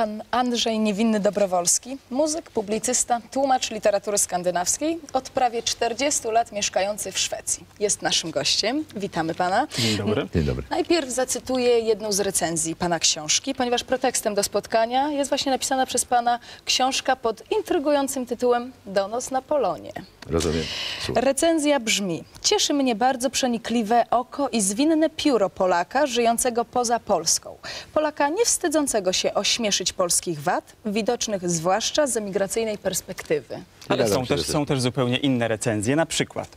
Pan Andrzej Niewinny Dobrowolski, muzyk, publicysta, tłumacz literatury skandynawskiej, od prawie 40 lat mieszkający w Szwecji. Jest naszym gościem. Witamy pana. Dzień dobry. Dzień dobry. Najpierw zacytuję jedną z recenzji pana książki, ponieważ pretekstem do spotkania jest właśnie napisana przez pana książka pod intrygującym tytułem Donos na Polonie. Rozumiem. Słucham. Recenzja brzmi: Cieszy mnie bardzo przenikliwe oko i zwinne pióro Polaka żyjącego poza Polską. Polaka nie wstydzącego się ośmieszyć polskich wad, widocznych zwłaszcza z emigracyjnej perspektywy. Ale są też, są też zupełnie inne recenzje. Na przykład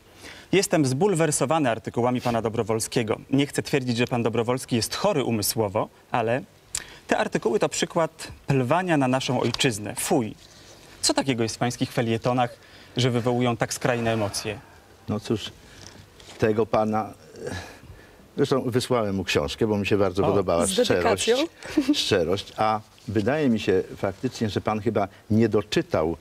jestem zbulwersowany artykułami pana Dobrowolskiego. Nie chcę twierdzić, że pan Dobrowolski jest chory umysłowo, ale te artykuły to przykład plwania na naszą ojczyznę. Fuj. Co takiego jest w pańskich felietonach, że wywołują tak skrajne emocje? No cóż, tego pana... Zresztą wysłałem mu książkę, bo mi się bardzo O, podobała szczerość, szczerość. A wydaje mi się faktycznie, że pan chyba nie doczytał,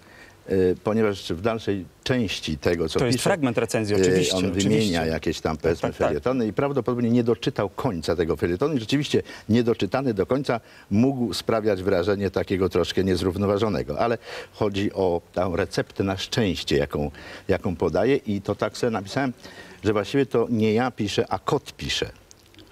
e, ponieważ w dalszej części tego, co To jest pisze, fragment recenzji, e, oczywiście, On oczywiście. wymienia jakieś tam, powiedzmy, tak, tak. felietony i prawdopodobnie nie doczytał końca tego felietonu. I rzeczywiście niedoczytany do końca mógł sprawiać wrażenie takiego troszkę niezrównoważonego. Ale chodzi o tę receptę na szczęście, jaką, jaką podaje i to tak sobie napisałem, że właściwie to nie ja piszę, a kot pisze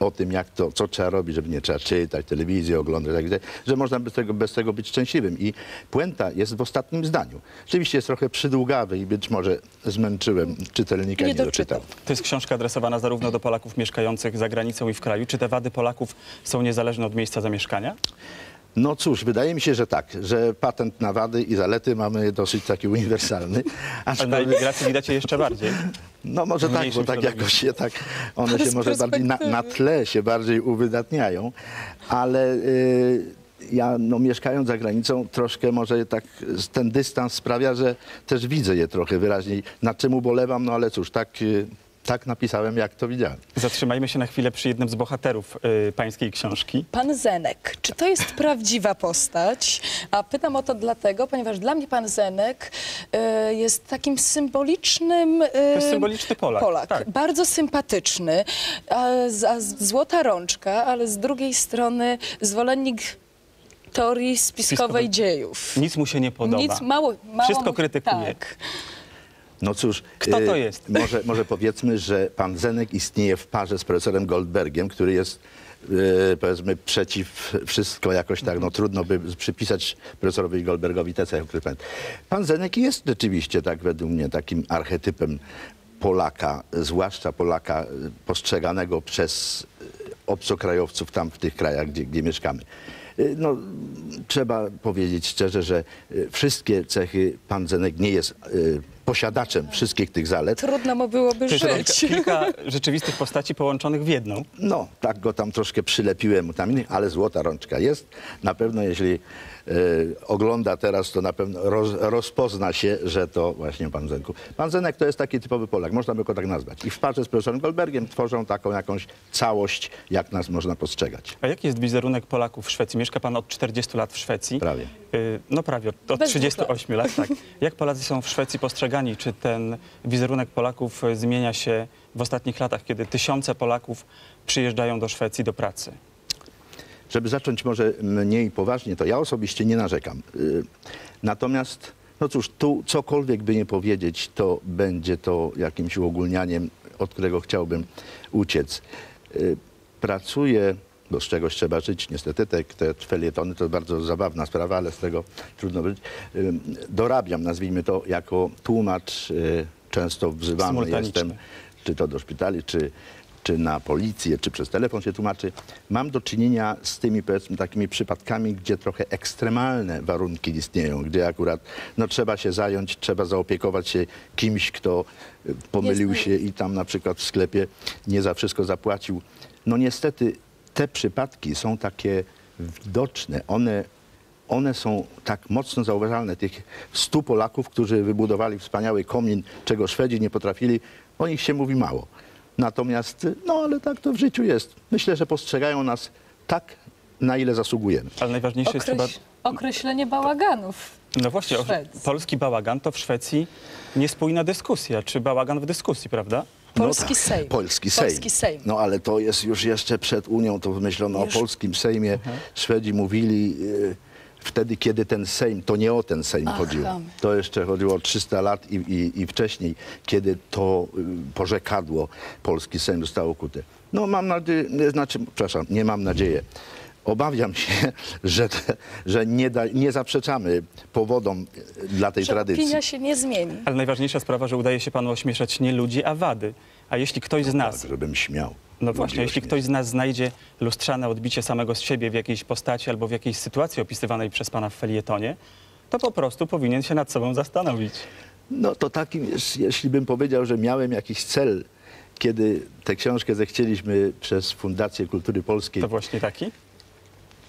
o tym, jak to, co trzeba robić, żeby nie trzeba czytać telewizji, oglądać, tak dalej, że można bez tego, bez tego być szczęśliwym. I puenta jest w ostatnim zdaniu. Oczywiście jest trochę przydługawy i być może zmęczyłem czytelnika, Nie nie, doczytał. doczytał. To jest książka adresowana zarówno do Polaków mieszkających za granicą i w kraju. Czy te wady Polaków są niezależne od miejsca zamieszkania? No cóż, wydaje mi się, że tak, że patent na wady i zalety mamy dosyć taki uniwersalny. Ale na imigracji widać je jeszcze bardziej. no może tak, bo tak środowisku. jakoś się tak, one się może bardziej na, na tle się bardziej uwydatniają, ale y, ja no, mieszkając za granicą troszkę może tak ten dystans sprawia, że też widzę je trochę wyraźniej, nad czym ubolewam, no ale cóż, tak, y, tak napisałem, jak to widziałem. Zatrzymajmy się na chwilę przy jednym z bohaterów y, pańskiej książki. Pan Zenek, czy to jest prawdziwa postać? A pytam o to dlatego, ponieważ dla mnie pan Zenek e, jest takim symbolicznym... e, To jest symboliczny Polak. Polak. Tak. Bardzo sympatyczny, a, a złota rączka, ale z drugiej strony zwolennik teorii spiskowej Spiskowej. dziejów. Nic mu się nie podoba. Nic mało, mało Wszystko mu- krytykuje. Tak. No cóż, Kto to y, jest? Może, może powiedzmy, że pan Zenek istnieje w parze z profesorem Goldbergiem, który jest y, powiedzmy przeciw wszystko jakoś tak, no trudno by przypisać profesorowi Goldbergowi te cechy, które pan. Pan Zenek jest rzeczywiście tak według mnie takim archetypem Polaka, zwłaszcza Polaka y, postrzeganego przez obcokrajowców tam w tych krajach, gdzie, gdzie mieszkamy. No, trzeba powiedzieć szczerze, że wszystkie cechy pan Zenek nie jest y, posiadaczem wszystkich tych zalet. Trudno mu byłoby To żyć. kilka, kilka rzeczywistych postaci połączonych w jedną. No, tak go tam troszkę przylepiłem tam innych, ale złota rączka jest. Na pewno, jeśli e, ogląda teraz, to na pewno roz, rozpozna się, że to właśnie pan Zenku. Pan Zenek to jest taki typowy Polak, można by go tak nazwać. I w parze z profesorem Goldbergiem tworzą taką jakąś całość, jak nas można postrzegać. A jaki jest wizerunek Polaków w Szwecji? Mieszka pan od 40 lat w Szwecji. Prawie. Y, No prawie, od, od Bez 38 lat, tak. Jak Polacy są w Szwecji postrzegani? Czy ten wizerunek Polaków y, zmienia się w ostatnich latach, kiedy tysiące Polaków przyjeżdżają do Szwecji do pracy? Żeby zacząć może mniej poważnie, to ja osobiście nie narzekam. Y, Natomiast, no cóż, tu cokolwiek by nie powiedzieć, to będzie to jakimś uogólnianiem, od którego chciałbym uciec. Pracuję, bo z czegoś trzeba żyć, niestety te, te felietony to bardzo zabawna sprawa, ale z tego trudno żyć. Y, Dorabiam, nazwijmy to, jako tłumacz, y, często wzywany jestem czy to do szpitali, czy, czy na policję, czy przez telefon się tłumaczy, mam do czynienia z tymi powiedzmy takimi przypadkami, gdzie trochę ekstremalne warunki istnieją, gdzie akurat no, trzeba się zająć, trzeba zaopiekować się kimś, kto y, pomylił Jest- się i tam na przykład w sklepie nie za wszystko zapłacił. No niestety te przypadki są takie widoczne, one one są tak mocno zauważalne. Tych stu Polaków, którzy wybudowali wspaniały komin, czego Szwedzi nie potrafili, o nich się mówi mało. Natomiast, no ale tak to w życiu jest. Myślę, że postrzegają nas tak, na ile zasługujemy. Ale najważniejsze jest chyba... Okreś... Określenie bałaganów. No właśnie, polski bałagan to w Szwecji niespójna dyskusja, czy bałagan w dyskusji, prawda? Polski no tak, Sejm. Polski Sejm. Polski Sejm. No ale to jest już jeszcze przed Unią, to myślono Już. o polskim Sejmie. Szwedzi mówili, y, wtedy, kiedy ten Sejm, to nie o ten Sejm Ach, chodziło. To jeszcze chodziło o 300 lat i, i, i wcześniej, kiedy to y, porzekadło polski Sejm zostało kute. No mam nadzieję, znaczy, przepraszam, nie mam nadzieję. Obawiam się, że, te, że nie, da, nie zaprzeczamy powodom dla tej Że tradycji. opinia się nie zmieni. Ale najważniejsza sprawa, że udaje się panu ośmieszać nie ludzi, a wady. A jeśli ktoś z nas Tak, żebym śmiał. No właśnie, jeśli ktoś z nas znajdzie lustrzane odbicie samego z siebie w jakiejś postaci albo w jakiejś sytuacji opisywanej przez pana w felietonie, to po prostu powinien się nad sobą zastanowić. No to takim, jest, jeśli bym powiedział, że miałem jakiś cel, kiedy tę książkę zechcieliśmy przez Fundację Kultury Polskiej To właśnie taki?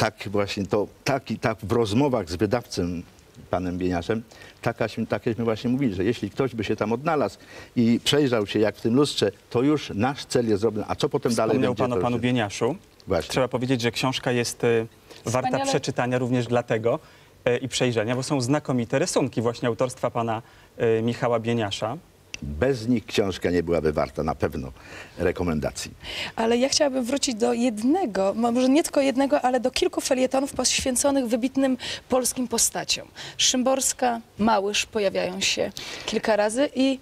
Tak właśnie to, tak i tak w rozmowach z wydawcą, panem Bieniaszem, takaśmy, takeśmy właśnie mówili, że jeśli ktoś by się tam odnalazł i przejrzał się jak w tym lustrze, to już nasz cel jest zrobiony. A co potem dalej Wspomniał będzie? pan o panu już- Bieniaszu. Właśnie. Trzeba powiedzieć, że książka jest e, warta Wspaniale. przeczytania również dlatego e, i przejrzenia, bo są znakomite rysunki właśnie autorstwa pana e, Michała Bieniasza. Bez nich książka nie byłaby warta na pewno rekomendacji. Ale ja chciałabym wrócić do jednego, może nie tylko jednego, ale do kilku felietonów poświęconych wybitnym polskim postaciom. Szymborska, Małysz pojawiają się kilka razy i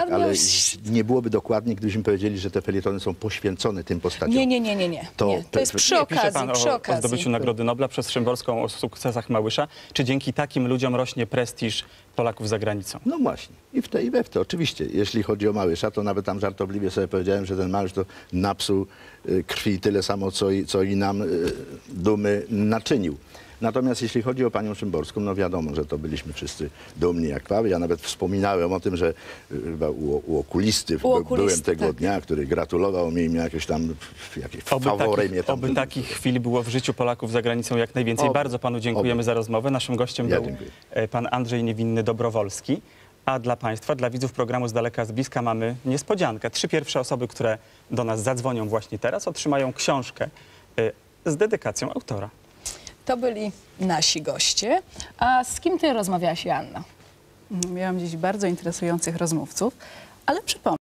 Tak, ale nie byłoby dokładnie, gdybyśmy powiedzieli, że te felietony są poświęcone tym postaciom. Nie, nie, nie, nie, nie. To- nie. To jest przy pisze okazji, pan przy o, o okazji. zdobyciu Nagrody Nobla przez Szymborską, o sukcesach Małysza. Czy dzięki takim ludziom rośnie prestiż Polaków za granicą? No właśnie, i w te i we w te. Oczywiście, jeśli chodzi o Małysza, to nawet tam żartobliwie sobie powiedziałem, że ten Małysz to napsuł y, krwi tyle samo, co i, co i nam y, dumy naczynił. Natomiast jeśli chodzi o panią Szymborską, no wiadomo, że to byliśmy wszyscy dumni jak pały. Ja nawet wspominałem o tym, że y, chyba u, u okulisty, U okulisty, byłem tego tak. dnia, który gratulował mi i miał jakieś tam jakieś Oby, fawory mnie takich, tam. oby takich chwil było w życiu Polaków za granicą jak najwięcej. Oby. Bardzo panu dziękujemy Oby. za rozmowę. Naszym gościem Ja był dziękuję. e, pan Andrzej Niewinny Dobrowolski. A dla państwa, dla widzów programu Z daleka, z bliska mamy niespodziankę. Trzy pierwsze osoby, które do nas zadzwonią właśnie teraz, otrzymają książkę e, z dedykacją autora. To byli nasi goście. A z kim ty rozmawiałaś, Joanna? Miałam dziś bardzo interesujących rozmówców, ale przypomnę.